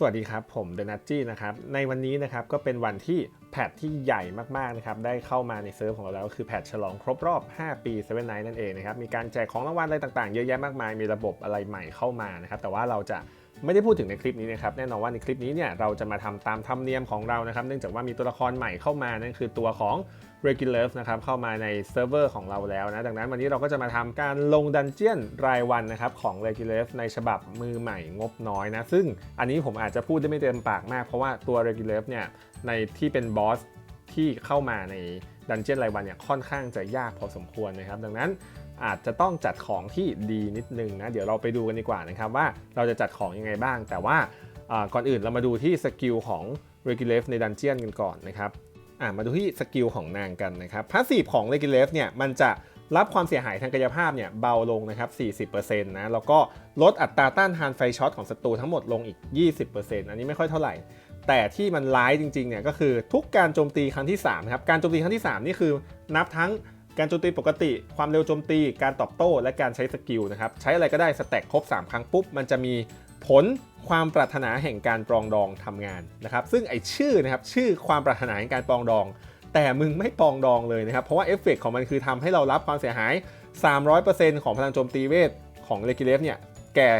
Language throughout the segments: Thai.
สวัสดีครับ ผมเดนัทจี้นะครับ ในวันนี้นะครับก็เป็นวันที่แพทที่ใหญ่มากๆนะครับได้เข้ามาในเซิร์ฟของเราแล้วก็คือแพทฉลองครบรอบ 5 ปี7 Night นั่นเองนะครับมีการแจกของรางวัลอะไรต่างๆ เยอะแยะมากมายมีระบบอะไรใหม่เข้ามานะครับแต่ว่าเราจะ ไม่ได้พูดถึงในคลิปนี้นะครับแน่นอนว่าในคลิปนี้เนี่ยเราจะมาทำตามธรรมเนียมของเรานะครับ เนื่องจากว่ามีตัวละครใหม่เข้ามานั่นคือตัวของ Regular นะครับเข้ามาในเซิร์ฟเวอร์ของเราแล้วนะดังนั้นวันนี้เราก็จะมาทำการลงดันเจียนรายวันนะครับของ Regular ในฉบับมือใหม่งบน้อยนะซึ่งอันนี้ผมอาจจะพูดได้ไม่เต็มปากมากเพราะว่าตัว Regular เนี่ยในที่เป็นบอสที่เข้ามาในดันเจียนรายวันเนี่ยค่อนข้างจะยากพอสมควรนะครับ ดังนั้น อาจจะต้องจัดของที่ดีนิดนึงนะเดี๋ยวเราไปดูกันดีกว่านะครับว่าเราจะจัดของยังไงบ้าง แต่ว่าก่อนอื่นเรามาดูที่สกิลของ Regular ในดันเจียนกันก่อนนะครับมาดูที่สกิลของนางกันนะครับพาสซีฟของเลกิเลฟเนี่ยมันจะรับความเสียหายทางกายภาพเนี่ยเบาลงนะครับ 40%นะแล้วก็ลดอัตราต้านทานไฟช็อตของศัตรูทั้งหมดลงอีก 20%อันนี้ไม่ค่อยเท่าไหร่ แต่ที่มันร้ายจริงๆเนี่ยก็คือทุกการโจมตีครั้งที่3นะครับการโจมตีครั้งที่ 3 นี่คือนับทั้ง การโจมตีปกติ ความเร็วโจมตี การตอบโต้ และการใช้สกิลนะครับ ใช้อะไรก็ได้สแต็กครบ 3 ครั้งปุ๊บ มันจะมีผลความปรารถนาแห่งการปรองดองทำงานนะครับ ซึ่งไอชื่อนะครับชื่อความปรารถนาแห่งการปรองดอง แต่มึงไม่ปรองดองเลยนะครับ เพราะว่าเอฟเฟกของมันคือทำให้เรารับความเสียหาย 300%ของพลังโจมตีเวทของเลกิเลฟเนี่ยแก่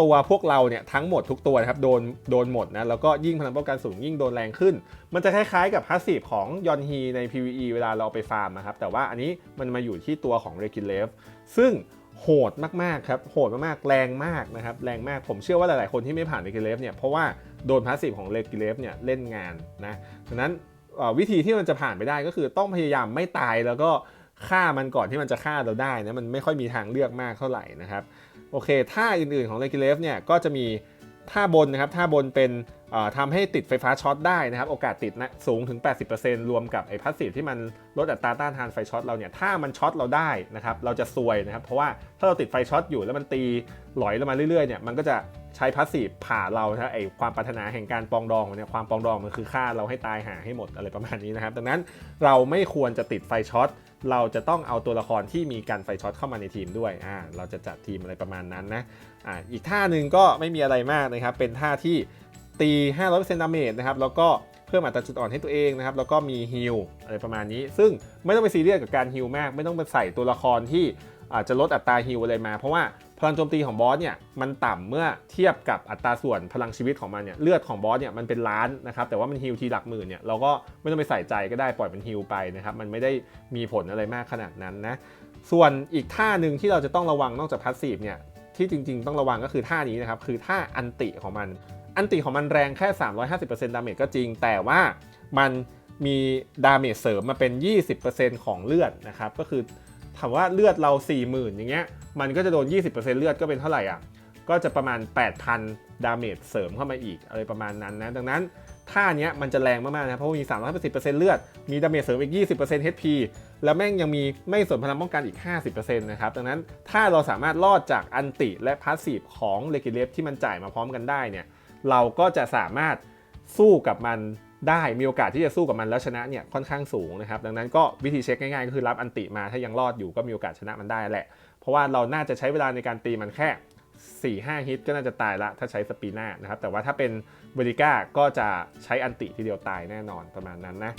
ตัวพวกเราเนี่ยทั้งหมดทุกตัวนะครับโดนโดนหมดนะแล้วก็ยิ่งพลังป้องกันสูงยิ่งโดนแรงขึ้น มันจะคล้ายๆกับพาสซีฟของยอนฮีใน PVE เวลาเราไปฟาร์มนะครับแต่ว่าอันนี้มันมาอยู่ที่ตัวของเรกิเลฟซึ่งโหดมากๆครับโหดมากๆแรงมากนะครับแรงมากผมเชื่อว่าหลายๆคนที่ไม่ผ่านเรกิเลฟเนี่ยเพราะว่าโดนพาสซีฟของเรกิเลฟเนี่ยเล่นงานนะดังนั้นวิธีที่มันจะผ่านไปได้ก็คือต้องพยายามไม่ตายแล้วก็ฆ่ามันก่อนที่มันจะฆ่าเราได้นะมันไม่ค่อยมีทางเลือกมากเท่าไหร่นะครับ โอเคท่าอื่นๆของเลกิเลฟเนี่ยก็จะมีท่าบนนะครับท่าบนเป็นทำให้ติดไฟฟ้าช็อตได้นะครับ โอกาสติดนะสูงถึง 80%รวมกับไอ้พาสซีฟที่มันลดอัตราต้านทานไฟช็อตเราเนี่ยถ้ามันช็อตเราได้นะครับเราจะซวยนะครับ เพราะว่าถ้าเราติดไฟช็อตอยู่แล้วมันตีหลอยลงมาเรื่อยๆเนี่ยมันก็จะใช้พาสซีฟผ่าเรานะไอ้ความปรารถนาแห่งการปองดองเนี่ยความปองดองมันคือฆ่าเราให้ตายหาให้หมดอะไรประมาณนี้นะครับ ดังนั้นเราไม่ควรจะติดไฟช็อต เราจะต้องเอาตัวละครที่มีการไฟช็อตเข้ามาในทีมด้วยอ่าเราจะจัดทีมอะไรประมาณนั้นนะอ่าอีกท่าหนึ่งก็ไม่มีอะไรมากนะครับ เป็นท่าที่ตี 500%ดาเมจนะครับ แล้วก็เพิ่มอัตราจุดอ่อนให้ตัวเองนะครับ แล้วก็มีฮิลอะไรประมาณนี้ ซึ่งไม่ต้องไปซีเรียสกับการฮิลมาก ไม่ต้องไปใส่ตัวละครที่อาจจะลดอัตราฮิลอะไรมา เพราะว่า พลังโจมตีของบอสเนี่ยมันต่ำเมื่อเทียบกับอัตราส่วนพลังชีวิตของมันเนี่ยเลือดของบอสเนี่ยมันเป็นล้านนะครับแต่ว่ามันฮิลทีหลักหมื่นเนี่ยเราก็ไม่ต้องไปใส่ใจก็ได้ปล่อยมันฮิลไปนะครับมันไม่ได้มีผลอะไรมากขนาดนั้นนะส่วนอีกท่าหนึ่งที่เราจะต้องระวังนอกจากพาสซีฟเนี่ยที่จริง ๆ ต้องระวังก็คือท่านี้นะครับคือท่าอันติของมัน อันติของมันแรงแค่ 350%ดาเมจก็จริง แต่ว่ามันมีดาเมจเสริมมาเป็น 20%ของเลือดนะครับก็คือ ถามว่าเลือดเรา 40,000 อย่างเงี้ย มันก็จะโดน 20%เลือดก็เป็นเท่าไหร่อะ ก็จะประมาณ 8,000 ดาเมจเสริมเข้ามาอีกอะไรประมาณนั้นนะ ดังนั้นท่าเนี้ยมันจะแรงมากๆนะ เพราะว่ามี350%เลือด มีดาเมจเสริมอีก 20% HP แล้วแม่งยังมีไม่สนพลังป้องกันอีก 50%นะครับ ดังนั้นถ้าเราสามารถรอดจากอันติและพาสซีฟของเลกิเลฟที่มันจ่ายมาพร้อมกันได้เนี่ย เราก็จะสามารถสู้กับมัน ได้มีโอกาสที่จะสู้กับมันแล้วชนะเนี่ยค่อนข้างสูงนะครับดังนั้นก็วิธีเช็คง่ายๆก็คือรับอันติมาถ้ายังรอดอยู่ก็มีโอกาสชนะมันได้แหละ เพราะว่าเราน่าจะใช้เวลาในการตีมันแค่ 4-5 ฮิตก็น่าจะตายละถ้าใช้สปีน่านะครับแต่ว่าถ้าเป็นเบริก้าก็จะใช้อันติทีเดียวตายแน่นอนประมาณนั้นนะ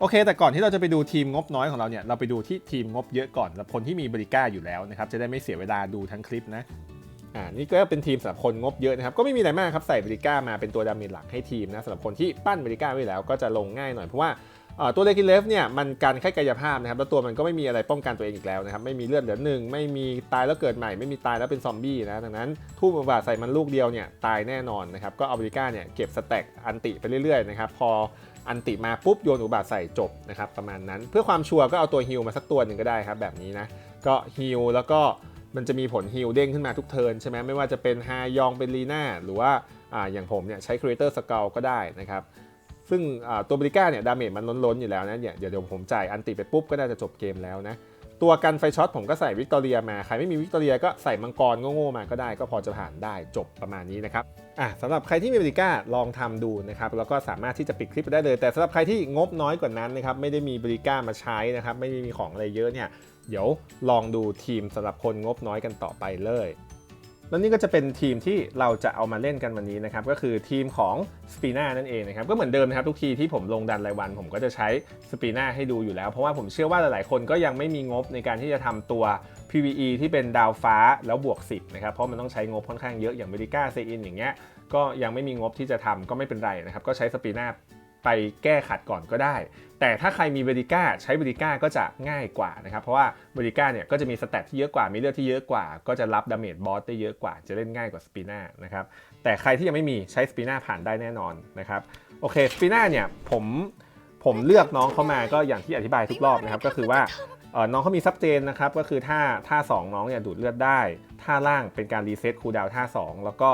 โอเค แต่ก่อนที่เราจะไปดูทีมงบน้อยของเราเนี่ย เราไปดูที่ทีมงบเยอะก่อนสำหรับคนที่มีบริก้าอยู่แล้วนะครับ จะได้ไม่เสียเวลาดูทั้งคลิปนะ อ่านี่ก็เป็นทีมสำหรับคนงบเยอะนะครับ ก็ไม่มีอะไรมากครับใส่บริก้ามาเป็นตัวดาเมจหลักให้ทีมนะสำหรับคนที่ปั้นบริก้าไว้แล้วก็จะลงง่ายหน่อยเพราะว่าตัวเลกิเลฟเนี่ยมันการแค่กายภาพนะครับแล้วตัวมันก็ไม่มีอะไรป้องกันตัวเองอีกแล้วนะครับไม่มีเลือดเหลือหนึ่งไม่มีตายแล้วเกิดใหม่ไม่มีตายแล้วเป็นซอมบี้นะดังนั้นทูบาทใส่มันลูกเดียวเนี่ยตายแน่นอนนะครับก็เอาบริก้าเนี่ยเก็บสแต็กอันติไปเรื่อยๆนะครับพออันติมาปุ๊บโยนอุบาทใส่จบนะครับประมาณนั้น เพื่อความชัวร์ก็เอาตัวฮิลมาสักตัวหนึ่งก็ได้ครับแบบนี้นะก็ฮิลแล้วก็ มันจะมีผลฮิลเด้งขึ้นมาทุกเทิร์นใช่ไหมไม่ว่าจะเป็นฮายองเป็นลีน่าหรือว่าอ่าอย่างผมเนี่ยใช้ครีเอเตอร์สเกลก็ได้นะครับซึ่งตัวบริก้าเนี่ยดาเมจมันล้นๆอยู่แล้วนะเนี่ยเดี๋ยวเดี๋ยวผมจ่ายอันติไปปุ๊บก็น่าจะจบเกมแล้วนะตัวกันไฟช็อตผมก็ใส่วิกตอเรียมา ใครไม่มีวิกตอเรียก็ใส่มังกรโง่ๆมาก็ได้ ก็พอจะผ่านได้จบประมาณนี้นะครับอะสำหรับใครที่มีบริก้าลองทำดูนะครับแล้วก็สามารถที่จะปิดคลิปได้เลย แต่สำหรับใครที่งบน้อยกว่านั้นนะครับไม่ได้มีบริก้ามาใช้นะครับไม่ได้มีของอะไรเยอะเนี่ย เดี๋ยวลองดูทีมสำหรับคนงบน้อยกันต่อไปเลย แล้วนี่ก็จะเป็นทีมที่เราจะเอามาเล่นกันวันนี้นะครับ ก็คือทีมของสปีน่านั่นเองนะครับ ก็เหมือนเดิมนะครับ ทุกทีที่ผมลงดันรายวัน ผมก็จะใช้สปีน่าให้ดูอยู่แล้ว เพราะว่าผมเชื่อว่าหลายๆ คนก็ยังไม่มีงบในการที่จะทำตัว PVE ที่เป็นดาวฟ้าแล้วบวก 10นะครับ เพราะมันต้องใช้งบค่อนข้างเยอะอย่างเมดิก้าเซอินอย่างเงี้ย ก็ยังไม่มีงบที่จะทำก็ไม่เป็นไรนะครับ ก็ใช้สปีน่าไปแก้ขัดก่อนก็ได้ แต่ถ้าใครมีเวดิก้าใช้เวดิก้าก็จะง่ายกว่านะครับเพราะว่าเวดิก้าเนี่ยก็จะมีสเตตที่เยอะกว่ามีเลือดที่เยอะกว่า ก็จะรับดาเมจบอสได้เยอะกว่า จะเล่นง่ายกว่าสปีน่านะครับแต่ใครที่ยังไม่มีใช้สปีน่าผ่านได้แน่นอนนะครับโอเคสปีน่าเนี่ยผมผมเลือกน้องเข้ามาก็อย่างที่อธิบายทุกรอบนะครับก็คือว่าน้องเขามีซับเจนนะครับก็คือท่าท่า 2 น้องเนี่ยดูดเลือดได้ ท่าล่างเป็นการรีเซ็ตคูลดาวน์ท่า 2 แล้วก็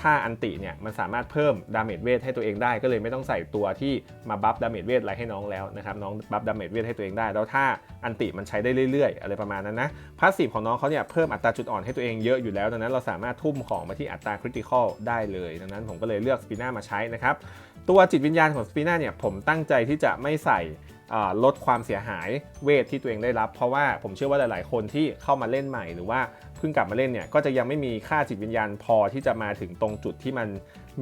ท่าอันติเนี่ยมันสามารถเพิ่มดาเมจเวทให้ตัวเองได้ก็เลยไม่ต้องใส่ตัวที่มาบัฟดาเมจเวทอะไรให้น้องแล้วนะครับน้องบัฟดาเมจเวทให้ตัวเองได้ แล้วท่าอันติมันใช้ได้เรื่อยๆ อะไรประมาณนั้นนะพาสซีฟของน้องเขาเนี่ยเพิ่มอัตราจุดอ่อนให้ตัวเองเยอะอยู่แล้วดังนั้นเราสามารถทุ่มของมาที่อัตราคริติคอลได้เลยดังนั้นผมก็เลยเลือกสปิน่ามาใช้นะครับตัวจิตวิญญาณของสปีน่าเนี่ยผมตั้งใจที่จะไม่ใส่ ลดความเสียหายเวทที่ตัวเองได้รับ เพราะว่าผมเชื่อว่าหลาย ๆ คนที่เข้ามาเล่นใหม่ หรือว่าเพิ่งกลับมาเล่นเนี่ยก็จะยังไม่มีค่าจิตวิญญาณพอที่จะมาถึงตรงจุดที่มัน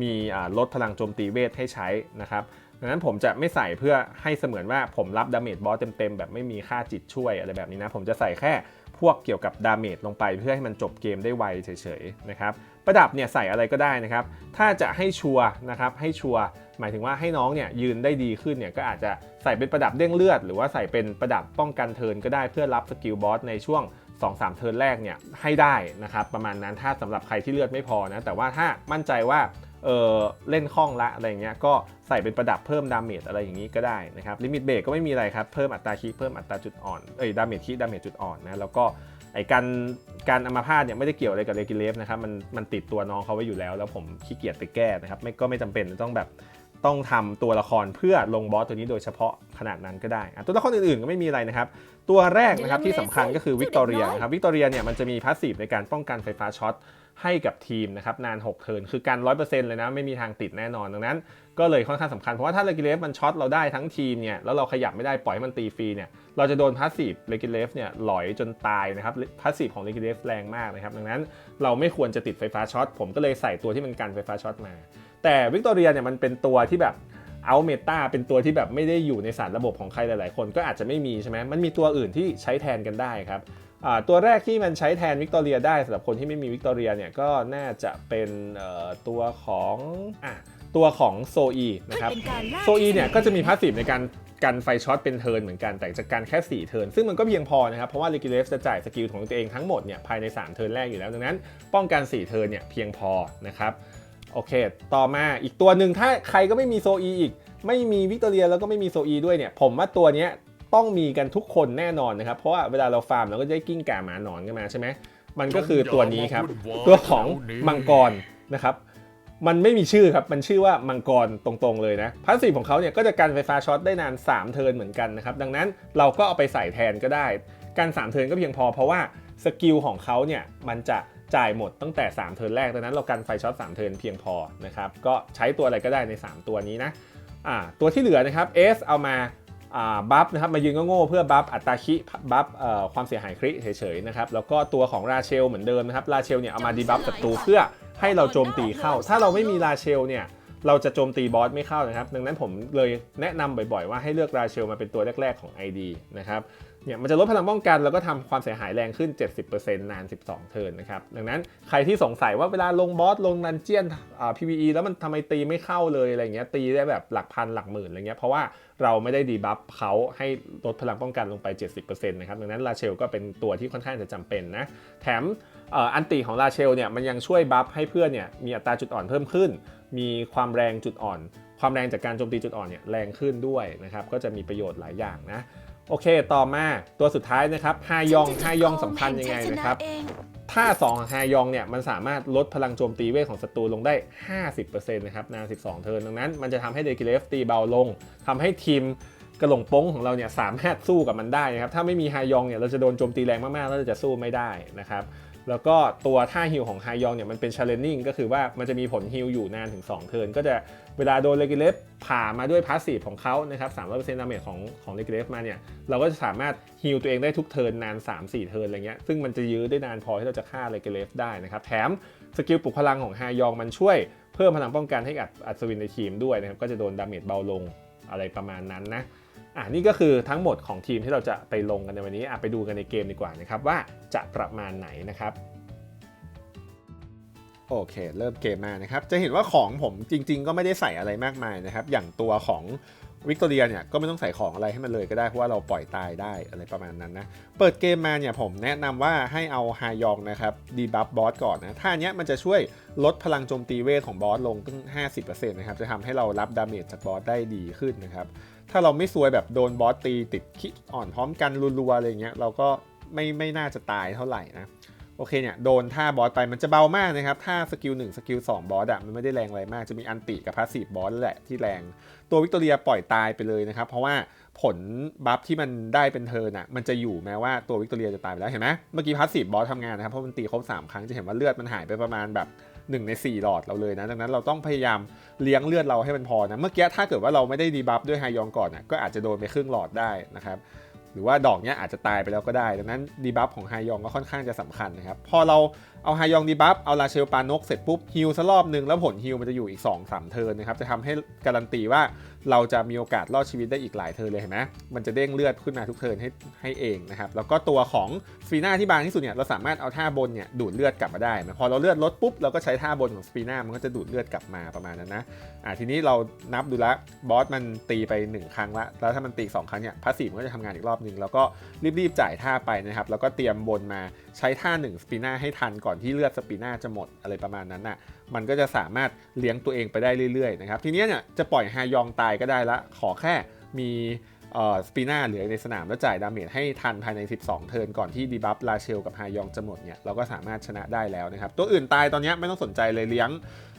มีลดพลังโจมตีเวทให้ใช้นะครับดังนั้นผมจะไม่ใส่เพื่อให้เสมือนว่าผมรับดาเมจบอสเต็ม ๆ แบบไม่มีค่าจิตช่วยอะไรแบบนี้นะ ผมจะใส่แค่พวกเกี่ยวกับดาเมจลงไปเพื่อให้มันจบเกมได้ไวเฉย ๆ นะครับ ประดับเนี่ยใส่อะไรก็ได้นะครับ ถ้าจะให้ชัวนะครับให้ชัวหมายถึงว่าให้น้องเนี่ยยืนได้ดีขึ้นเนี่ยก็อาจจะใส่เป็นประดับเด้งเลือด หรือว่าใส่เป็นประดับป้องกันเทินก็ได้เพื่อรับสกิลบอสในช่วง 2-3 เทินแรกเนี่ยให้ได้นะครับประมาณนั้นถ้าสำหรับใครที่เลือดไม่พอนะแต่ว่าถ้ามั่นใจว่าเออเล่นคล่องละอะไรเงี้ยก็ใส่เป็นประดับเพิ่มดาเมจอะไรอย่างนี้ก็ได้นะครับลิมิตเบรกก็ไม่มีอะไรครับเพิ่มอัตราคีเพิ่มอัตราจุดอ่อนเอ้ยดาเมจคีดาเมจจุดอ่อนนะแล้วก็ ไอการการอัมาพาตเนี่ยไม่ได้เกี่ยวอะไรกับเลกิเลฟนะครับมันมันติดตัวน้องเขาไว้อยู่แล้ว แล้วผมขี้เกียจไปแก้นะครับไม่ก็ไม่จำเป็นต้องแบบต้องทำตัวละครเพื่อลงบอสตัวนี้โดยเฉพาะขนาดนั้นก็ได้อะตัวละครอื่นๆก็ไม่มีอะไรนะครับ ตัวแรกนะครับที่สำคัญก็คือวิกตอเรียนะครับวิกตอเรียเนี่ยมันจะมีพาสซีฟในการป้องกันไฟฟ้าช็อตให้กับทีมนะครับนาน 6 เทิร์นคือการ 100%เลยนะไม่มีทางติดแน่นอนดังนั้น ก็เลยค่อนข้างสำคัญ เพราะว่าถ้าเลกิเลฟมันช็อตเราได้ทั้งทีมเนี่ยแล้วเราขยับไม่ได้ปล่อยให้มันตีฟรีเนี่ยเราจะโดนพาสซีฟเลกิเลฟเนี่ยหลอยจนตายนะครับพาสซีฟของเลกิเลฟแรงมากนะครับดังนั้นเราไม่ควรจะติดไฟฟ้าช็อตผมก็เลยใส่ตัวที่มันกันไฟฟ้าช็อตมา แต่วิกตอเรียเนี่ยมันเป็นตัวที่แบบเอาเมตาเป็นตัวที่แบบไม่ได้อยู่ในสารระบบของใครหลาย ๆ คนก็อาจจะไม่มีใช่ไหมมันมีตัวอื่นที่ใช้แทนกันได้ครับตัวแรกที่มันใช้แทนวิกตอเรียได้สำหรับคนที่ไม่มีวิกตอเรียเนี่ยก็น่าจะเป็นตัวของอะ ตัวของโซอีนะครับโซอีเนี่ยก็จะมีพาสซีฟในการกันไฟช็อตเป็นเทิร์นเหมือนกันแต่จะกันแค่ 4 เทิร์นซึ่งมันก็เพียงพอนะครับ เพราะว่าลิกิเลฟจะจ่ายสกิลของตัวเองทั้งหมดเนี่ยภายใน 3 เทิร์นแรกอยู่แล้ว ดังนั้นป้องกัน 4 เทิร์นเนี่ยเพียงพอนะครับโอเค ต่อมาอีกตัวหนึ่งถ้าใครก็ไม่มีโซอีอีก ไม่มีวิกตอเรียแล้วก็ไม่มีโซอีด้วยเนี่ย ผมว่าตัวเนี้ยต้องมีกันทุกคนแน่นอนนะครับ เพราะว่าเวลาเราฟาร์มเราก็จะได้กิ้งก่าหมาหนอนกันมาใช่ไหมมันก็คือตัวนี้ครับ ตัวของมังกรนะครับ มันไม่มีชื่อครับ มันชื่อว่ามังกรตรงๆเลยนะพาสซีฟของเขาเนี่ยก็จะกันไฟฟ้าช็อตได้นาน 3 เทิร์นเหมือนกันนะครับ ดังนั้นเราก็เอาไปใส่แทนก็ได้ การ3เทิร์นก็เพียงพอเพราะว่าสกิลของเขาเนี่ยมันจะจ่ายหมดตั้งแต่ 3 เทิร์นแรก ดังนั้นเรากันไฟช็อต3เทิร์นเพียงพอนะครับ ก็ใช้ตัวอะไรก็ได้ใน 3 ตัวนี้นะอ่าตัวที่เหลือนะครับเอสเอามาอ่าบัฟนะครับมายืนโง่ๆเพื่อบัฟอัตราคิบัฟเอ่อความเสียหายคริเฉยๆนะครับแล้วก็ตัวของราเชลเหมือนเดิมนะครับราเชลเนี่ยเอามาดีบัฟศัตรูเพื่อ ให้เราโจมตีเข้า ถ้าเราไม่มีราเชลเนี่ยเราจะโจมตีบอสไม่เข้านะครับ ดังนั้นผมเลยแนะนำบ่อยๆ ว่าให้เลือกราเชลมาเป็นตัวแรก ๆของ ID นะครับ เนี่ยมันจะลดพลังป้องกันแล้วก็ทำความเสียหายแรงขึ้น 70%นาน 12 เทิร์นนะครับ ดังนั้นใครที่สงสัยว่าเวลาลงบอสลงดันเจียนอ่า PVE แล้วมันทำไมตีไม่เข้าเลยอะไรเงี้ยตีได้แบบหลักพันหลักหมื่นอะไรเงี้ยเพราะว่าเราไม่ได้ดีบัฟเขาให้ลดพลังป้องกันลงไป 70%นะครับดังนั้นราเชลก็เป็นตัวที่ค่อนข้างจะจำเป็นนะแถมอันติของราเชลเนี่ยมันยังช่วยบัฟให้เพื่อนเนี่ยมีอัตราจุดอ่อนเพิ่มขึ้น มีความแรงจุดอ่อน ความแรงจากการโจมตีจุดอ่อนเนี่ยแรงขึ้นด้วยนะครับก็จะมีประโยชน์หลายอย่างนะ โอเค ต่อมาตัวสุดท้ายนะครับฮายองฮายองสำคัญยังไงนะครับถ้า2ของฮายองเนี่ยมันสามารถลดพลังโจมตีเวทของศัตรูลงได้ 50%นะครับนาน 12 เทิร์นดังนั้นมันจะทำให้เดกิเลฟตีเบาลงทำให้ทีมกระหลงป้งของเราเนี่ยสามารถสู้กับมันได้นะครับถ้าไม่มีฮายองเนี่ยเราจะโดนโจมตีแรงมากๆแล้วเราจะสู้ไม่ได้นะครับแล้วก็ตัวท่าฮิลของไฮยองเนี่ยมันเป็น challenging ก็คือว่ามันจะมีผลฮิลอยู่นานถึง 2 เทิร์นก็จะ เวลาโดนเลกิเลฟผ่ามาด้วยพาสซีฟของเขานะครับ300%ดาเมจของของเลกิเลฟมาเนี่ยเราก็จะสามารถฮิลตัวเองได้ทุกเทิร์นนาน 3-4 เทิร์นอะไรเงี้ยซึ่งมันจะยื้อได้นานพอที่เราจะฆ่าเลกิเลฟได้นะครับแถมสกิลปลุกพลังของไฮยองมันช่วยเพิ่มพลังป้องกันให้กับอัศวินในทีมด้วยนะครับก็จะโดนดาเมจเบาลงอะไรประมาณนั้นนะอะนี่ก็คือทั้งหมดของทีมที่เราจะไปลงกันในวันนี้อะไปดูกันในเกมดีกว่านะครับว่าจะประมาณไหนนะครับ โอเค เริ่มเกมมานะครับ จะเห็นว่าของผมจริง ๆ ก็ไม่ได้ใส่อะไรมากมายนะครับ อย่างตัวของวิกตอเรียเนี่ยก็ไม่ต้องใส่ของอะไรให้มันเลยก็ได้เพราะว่าเราปล่อยตายได้อะไรประมาณนั้นนะ เปิดเกมมาเนี่ยผมแนะนำว่าให้เอาฮายองนะครับดีบัฟบอสก่อนนะท่าเนี้ยมันจะช่วยลดพลังโจมตีเวทของบอสลงตั้ง 50%นะครับจะทำให้เรารับดาเมจจากบอสได้ดีขึ้นนะครับถ้าเราไม่ซวยแบบโดนบอสตีติดคิอ่อนพร้อมกันรัวๆอะไรเงี้ยเราก็ไม่ไม่น่าจะตายเท่าไหร่นะ โอเคเนี่ยโดนท่าบอสไปมันจะเบามากนะครับท่าสกิล1สกิล2บอสอะมันไม่ได้แรงอะไรมากจะมีอันติกับพาสซีฟบอสแหละที่แรง ตัววิกตอเรียปล่อยตายไปเลยนะครับ เพราะว่าผลบัฟที่มันได้เป็นเทิร์นอะมันจะอยู่แม้ว่าตัววิกตอเรียจะตายไปแล้วเห็นไหมเมื่อกี้พาสซีฟบอสทำงานนะครับเพราะมันตีครบ3 ครั้งจะเห็นว่าเลือดมันหายไปประมาณแบบ1ใน 4 หลอดเราเลยนะดังนั้นเราต้องพยายามเลี้ยงเลือดเราให้มันพอนะเมื่อกี้ถ้าเกิดว่าเราไม่ได้ดีบัฟด้วยไฮยองก่อนนะก็อาจจะโดนไปครึ่งหลอดได้นะครับ หรือว่าดอกเนี้ยอาจจะตายไปแล้วก็ได้ ดังนั้นดีบัฟของไฮยองก็ค่อนข้างจะสำคัญนะครับ พอเรา เอาไฮยองดีบัฟ เอาลาเชลปานกเสร็จปุ๊บฮิลซะรอบหนึ่งแล้วผลฮิลมันจะอยู่อีก 2 3 เทิร์นนะครับ จะทำให้การันตีว่าเราจะมีโอกาสรอดชีวิตได้อีกหลายเทิร์นเลยเห็นไหมมันจะเด้งเลือดขึ้นมาทุกเทิร์นให้ให้เองนะครับ แล้วก็ตัวของสปีน่าที่บางที่สุดเนี่ยเราสามารถเอาท่าบนเนี่ยดูดเลือดกลับมาได้นะพอเราเลือดลดปุ๊บเราก็ใช้ท่าบนของสปีน่ามันก็จะดูดเลือดกลับมาประมาณนั้นนะอ่าทีนี้เรานับดูละบอสมันตีไป 1 ครั้งละแล้วถ้ามันตี2ครั้งเนี่ยพาสซีฟมันก็จะทำงานอีกรอบหนึ่งแล้วก็รีบๆจ่ายท่าไปนะครับแล้วก็เตรียมบนมา ใช้ท่า1สปีน่าให้ทันก่อนที่เลือดสปีน่าจะหมดอะไรประมาณนั้นน่ะมันก็จะสามารถเลี้ยงตัวเองไปได้เรื่อยๆนะครับทีนี้เนี่ยจะปล่อยฮายองตายก็ได้ละ ขอแค่มีสปีน่าเหลือในสนามแล้วจ่ายดาเมจให้ทันภายใน 12 เทิร์นก่อนที่ดีบัฟลาเชลกับฮายองจะหมดเนี่ยเราก็สามารถชนะได้แล้วนะครับ ตัวอื่นตายตอนนี้ไม่ต้องสนใจเลยเลี้ยง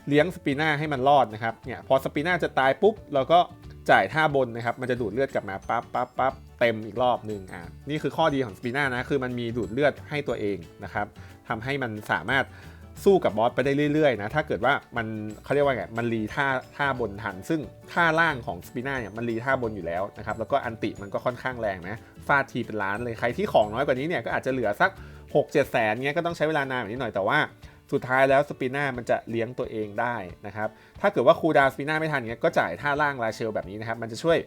เลี้ยงสปีน่าให้มันรอดนะครับเนี่ยพอสปีน่าจะตายปุ๊บเราก็จ่ายท่าบนนะครับ มันจะดูดเลือดกลับมาปั๊บปั๊บปั๊บ เต็มอีกรอบหนึ่งอะนี่คือข้อดีของสปีน่านะคือมันมีดูดเลือดให้ตัวเองนะครับทำให้มันสามารถสู้กับบอสไปได้เรื่อยๆนะถ้าเกิดว่ามันเขาเรียกว่าไงมันรีท่าท่าบนทัน ซึ่งท่าล่างของสปีน่าเนี่ยมันรีท่าบนอยู่แล้วนะครับแล้วก็อันติมันก็ค่อนข้างแรงนะฟาดทีเป็นล้านเลยใครที่ของน้อยกว่านี้เนี่ยก็อาจจะเหลือสัก 6 7แสนเงี้ยก็ต้องใช้เวลานานแบบนี้หน่อยแต่ว่าสุดท้ายแล้วสปิน่ามันจะเลี้ยงตัวเองได้นะครับถ้าเกิดว่าคูลดาวน์สปิน่าไม่ทันเงี้ยก็จ่ายท่าล่างราเชลแบบนี้นะครับมันจะช่วย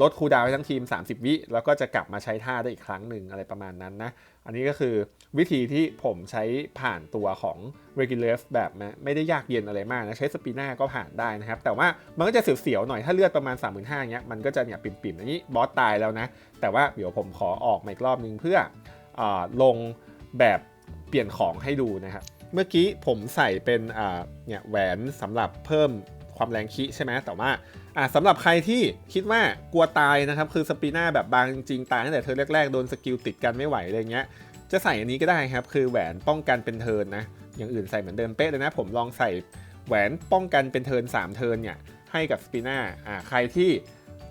ลดคูดาวน์ให้ทั้งทีม 30 วิ แล้วก็จะกลับมาใช้ท่าได้อีกครั้งหนึ่งอะไรประมาณนั้นนะ อันนี้ก็คือวิธีที่ผมใช้ผ่านตัวของ r e g u l a r แบบไม่ได้ยากเย็นอะไรมากนะ ใช้สปิน่าก็ผ่านได้นะครับ แต่ว่ามันก็จะเสียวๆหน่อยถ้าเลือดประมาณ 3 5 0 0เงี้ยมันก็จะเนี่ยปิ่มๆอันนี้บอสตายแล้วนะ แต่ว่าเดี๋ยวผมขอออกมาอีกรอบนึงเพื่ออลงแบบเปลี่ยนของให้ดูนะครับเมื่อกี้ผมใส่เป็นเนี่ยแหวนสำหรับเพิ่ม ความแรงคิใช่ไหมแต่ว่าอ่าสำหรับใครที่คิดว่ากลัวตายนะครับ คือสปีน่าแบบบางจริงๆตายตั้งแต่เธอแรกๆโดนสกิลติดกันไม่ไหวอะไรเงี้ยจะใส่อันนี้ก็ได้ครับ คือแหวนป้องกันเป็นเทินนะ อย่างอื่นใส่เหมือนเดิมเป๊ะเลยนะ ผมลองใส่แหวนป้องกันเป็นเทิน3 เทินเนี่ยให้กับสปีน่าอ่าใครที่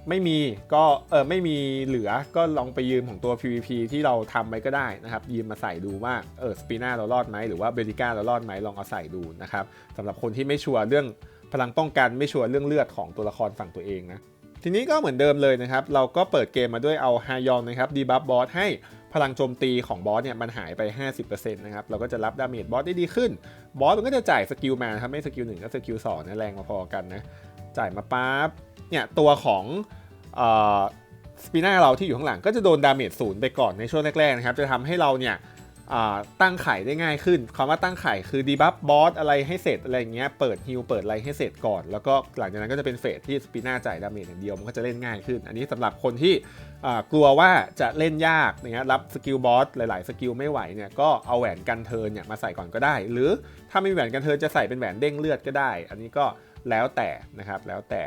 ไม่มีก็เออไม่มีเหลือก็ลองไปยืมของตัว PVP ที่เราทำไว้ก็ได้นะครับ ยืมมาใส่ดูว่าเออสปีน่าเรารอดไหมหรือว่าเบริก้าเรารอดไหมลองเอาใส่ดูนะครับสำหรับคนที่ไม่ชัวร์เรื่อง พลังป้องกันไม่ชัวร์เรื่องเลือดของตัวละครฝั่งตัวเองนะทีนี้ก็เหมือนเดิมเลยนะครับ เราก็เปิดเกมมาด้วยเอาฮายอนนะครับดีบัฟบอสให้พลังโจมตีของบอสเนี่ยมันหายไป 50%นะครับ เราก็จะรับดาเมจบอสได้ดีขึ้น บอสมันก็จะจ่ายสกิลมาครับ ไม่สกิลหนึ่งก็สกิลสองนะแรงมาพอกันนะ จ่ายมาปั๊บ เนี่ยตัวของสปีน่าเราที่อยู่ข้างหลังก็จะโดนดาเมจศูนย์ไปก่อนในช่วงแรกๆนะครับ จะทำให้เราเนี่ย ตั้งไข่ได้ง่ายขึ้นคำว่าตั้งไข่คือดีบัฟบอสอะไรให้เสร็จอะไรเงี้ยเปิดฮิลเปิดอะไรให้เสร็จก่อน แล้วก็หลังจากนั้นก็จะเป็นเฟสที่สปีน่าจ่ายดาเมจอย่างเดียวมันก็จะเล่นง่ายขึ้น อันนี้สำหรับคนที่กลัวว่าจะเล่นยากนะรับสกิลบอสหลาย ๆ สกิลไม่ไหวเนี่ยก็เอาแหวนกันเทินเนี่ยมาใส่ก่อนก็ได้ หรือถ้าไม่มีแหวนกันเทินจะใส่เป็นแหวนเด้งเลือดก็ได้ อันนี้ก็แล้วแต่นะครับแล้วแต่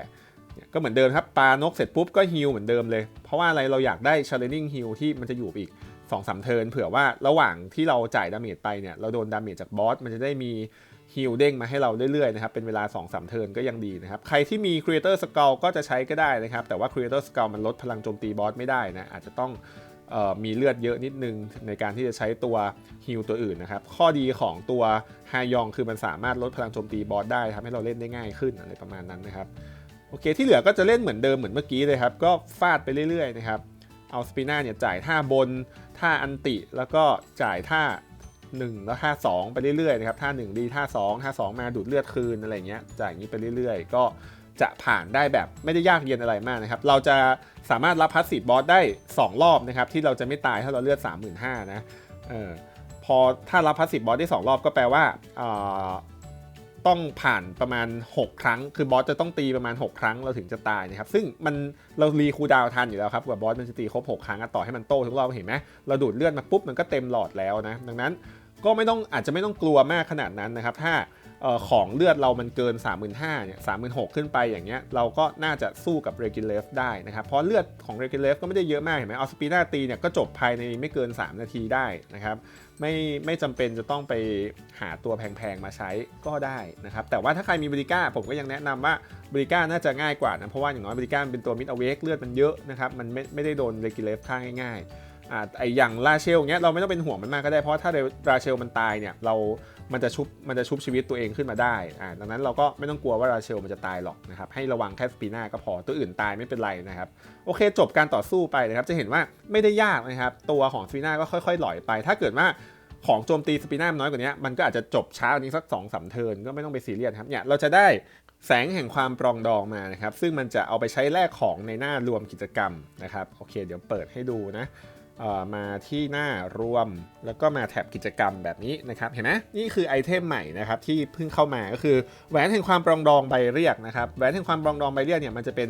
ก็เหมือนเดิมครับปลานกเสร็จปุ๊บก็ฮิลเหมือนเดิมเลย เพราะว่าอะไรเราอยากได้ challenging heal ที่มันจะอยู่อีก 2องสามเทิร์นเผื่อว่าระหว่างที่เราจ่ายดาเมจไปเนี่ยเราโดนดาเมจจากบอสมันจะได้มีฮิลเด้งมาให้เราเรื่อยๆนะครับเป็นเวลา2-3เทิร์นก็ยังดีนะครับ ใครที่มี Creator Skull ก็จะใช้ก็ได้นะครับ แต่ว่า Creator Skull มันลดพลังโจมตีบอสไม่ได้นะอาจจะต้องออมีเลือดเยอะนิดนึง ในการที่จะใช้ตัวฮิลตัวอื่นนะครับ ข้อดีของตัวฮายองคือมันสามารถลดพลังโจมตีบอสได้ทำให้เราเล่นได้ง่ายขึ้นอะไรประมาณนั้นนะครับโอเคที่เหลือก็จะเล่นเหมือนเดิมเหมือนเมื่อกี้เลยครับก็ฟาดไปเรื่อยๆนะครับเอาสปิน่าเนี่ยจ่ายท่าบน ท่าอันติแล้วก็จ่ายท่า 1 แล้วท่า 2 ไปเรื่อยๆนะครับท่า 1 ดีท่า 2 ท่า 2 มาดูดเลือดคืนอะไรเงี้ยจ่ายอย่างนี้ไปเรื่อยๆ ก็จะผ่านได้แบบไม่ได้ยากเย็นอะไรมากนะครับ เราจะสามารถรับพัสซีฟบอสได้ 2 รอบนะครับ ที่เราจะไม่ตายถ้าเราเลือด 35,000นะเออพอถ้ารับพัสซีฟบอสได้ 2 รอบก็แปลว่าเออ ต้องผ่านประมาณ 6 ครั้ง คือบอสจะต้องตีประมาณ 6 ครั้งเราถึงจะตายนะครับ ซึ่งมันเรารีคูดาวทันอยู่แล้วครับกว่าบอสมันจะตีครบ 6 ครั้งต่อให้มันโตทุกรอบเห็นไหมเราดูดเลือดมาปุ๊บมันก็เต็มหลอดแล้วนะ ดังนั้นก็ไม่ต้องอาจจะไม่ต้องกลัวมากขนาดนั้นนะครับ ถ้า ของเลือดเรามันเกิน 35,000เนี่ย36,000 ขึ้นไปอย่างเงี้ยเราก็น่าจะสู้กับเรกิเลฟได้นะครับเพราะเลือดของเรกิเลฟก็ไม่ได้เยอะมากเห็นไหมเอาสปีนาตีเนี่ยก็จบภายในไม่เกิน 3 นาทีได้นะครับไม่ไม่จำเป็นจะต้องไปหาตัวแพงๆมาใช้ก็ได้นะครับแต่ว่าถ้าใครมีบริก้าผมก็ยังแนะนำว่าบริก้าน่าจะง่ายกว่านะเพราะว่าอย่างน้อยบริก้าเป็นตัวมิดเอาเวกเลือดมันเยอะนะครับมันไม่ไม่ได้โดนเรกิเลฟฆ่าง่ายๆ อ่าไออย่างลาเชลเงี้ยเราไม่ต้องเป็นห่วงมันมากก็ได้เพราะถ้าราเชลมันตายเนี่ยเรา มันจะชุบมันจะชุบชีวิตตัวเองขึ้นมาได้อ่าดังนั้นเราก็ไม่ต้องกลัวว่าราเชลมันจะตายหรอกนะครับให้ระวังแค่สปีน่าก็พอตัวอื่นตายไม่เป็นไรนะครับโอเค จบการต่อสู้ไปนะครับจะเห็นว่าไม่ได้ยากนะครับตัวของสปีน่าก็ค่อยๆหลอยไป ถ้าเกิดว่าของโจมตีสปีน่าน้อยกว่านี้มันก็อาจจะจบช้ากว่านี้สัก2อสามเทิร์นก็ไม่ต้องไปซีเรียสครับเนี่ยเราจะได้แสงแห่งความปรองดองมานะครับซึ่งมันจะเอาไปใช้แลกของในหน้ารวมกิจกรรมนะครับโอเค เดี๋ยวเปิดให้ดูนะ มาที่หน้ารวมแล้วก็มาแท็บกิจกรรมแบบนี้นะครับเห็นไหมนี่คือไอเทมใหม่นะครับที่เพิ่งเข้ามาก็คือแหวนแห่งความปรองดองใบเรียกนะครับแหวนแห่งความปรองดองใบเรียกเนี่ยมันจะเป็น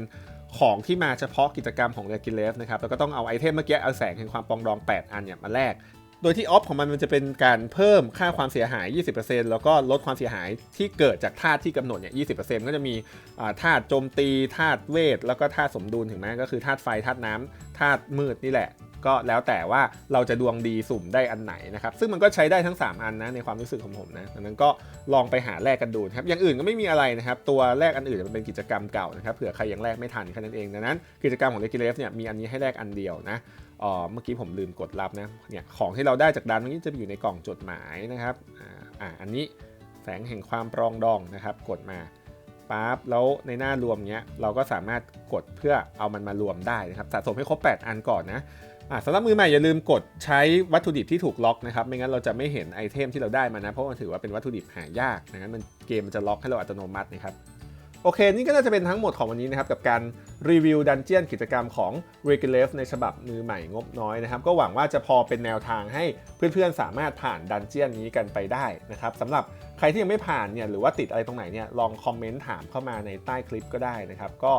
ของที่มาเฉพาะกิจกรรมของเรกิเลฟนะครับแล้วก็ต้องเอาไอเทมเมื่อกี้เอาแสงแห่งความปรองดอง 8 อันเนี่ยมาแลกโดยที่ออฟของมันมันจะเป็นการเพิ่มค่าความเสียหาย 20%แล้วก็ลดความเสียหายที่เกิดจากธาตุที่กำหนดเนี่ย 20%ก็จะมีอ่าธาตุโจมตี ธาตุเวท แล้วก็ธาตุสมดุลถึงไหมก็คือธาตุไฟ ธาตุน้ำธาตุมืดนี่แหละ ก็แล้วแต่ว่าเราจะดวงดีสุ่มได้อันไหนนะครับ ซึ่งมันก็ใช้ได้ทั้ง 3 อันนะในความรู้สึกของผมนะดังนั้นก็ลองไปหาแลกกันดูนะครับอย่างอื่นก็ไม่มีอะไรนะครับ ตัวแรกอันอื่นมันเป็นกิจกรรมเก่านะครับเผื่อใครยังแลกไม่ทันแค่นั้นเองดังนั้น กิจกรรมของเลกิเลฟเนี่ยมีอันนี้ให้แลกอันเดียวนะเออเมื่อกี้ผมลืมกดรับนะเนี่ยของที่เราได้จากดันนี้จะอยู่ในกล่องจดหมายนะครับอ่าอันนี้แสงแห่งความปรองดองนะครับกดมาปั๊บแล้วในหน้ารวมเนี้ยเราก็สามารถกดเพื่อเอามันมารวมได้นะครับสะสมให้ครบ 8 อันก่อนนะ สำหรับมือใหม่อย่าลืมกดใช้วัตถุดิบที่ถูกล็อกนะครับไม่งั้นเราจะไม่เห็นไอเทมที่เราได้มานะเพราะมันถือว่าเป็นวัตถุดิบหายากดังนั้นมันเกมมันจะล็อกให้เราอัตโนมัตินะครับ โอเค นี่ก็น่าจะเป็นทั้งหมดของวันนี้นะครับ กับการรีวิวดันเจียนกิจกรรมของ r e g u l a f ในฉบับมือใหม่งบน้อยนะครับ ก็หวังว่าจะพอเป็นแนวทางให้เพื่อนๆ สามารถผ่านดันเจียนนี้กันไปได้นะครับสำหรับใครที่ยังไม่ผ่านเนี่ยหรือว่าติดอะไรตรงไหนเนี่ยลองคอมเมนต์ถามเข้ามาในใต้คลิปก็ได้นะครับ ก็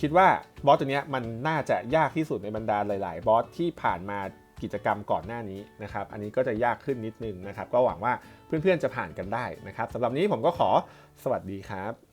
คิดว่าบอสตัวนี้มันน่าจะยากที่สุดในบรรดาหลาย ๆ บอสที่ผ่านมากิจกรรมก่อนหน้านี้นะครับ อันนี้ก็จะยากขึ้นนิดนึงนะครับ ก็หวังว่าเพื่อนๆจะผ่านกันได้นะครับสำหรับนี้ผมก็ขอสวัสดีครับ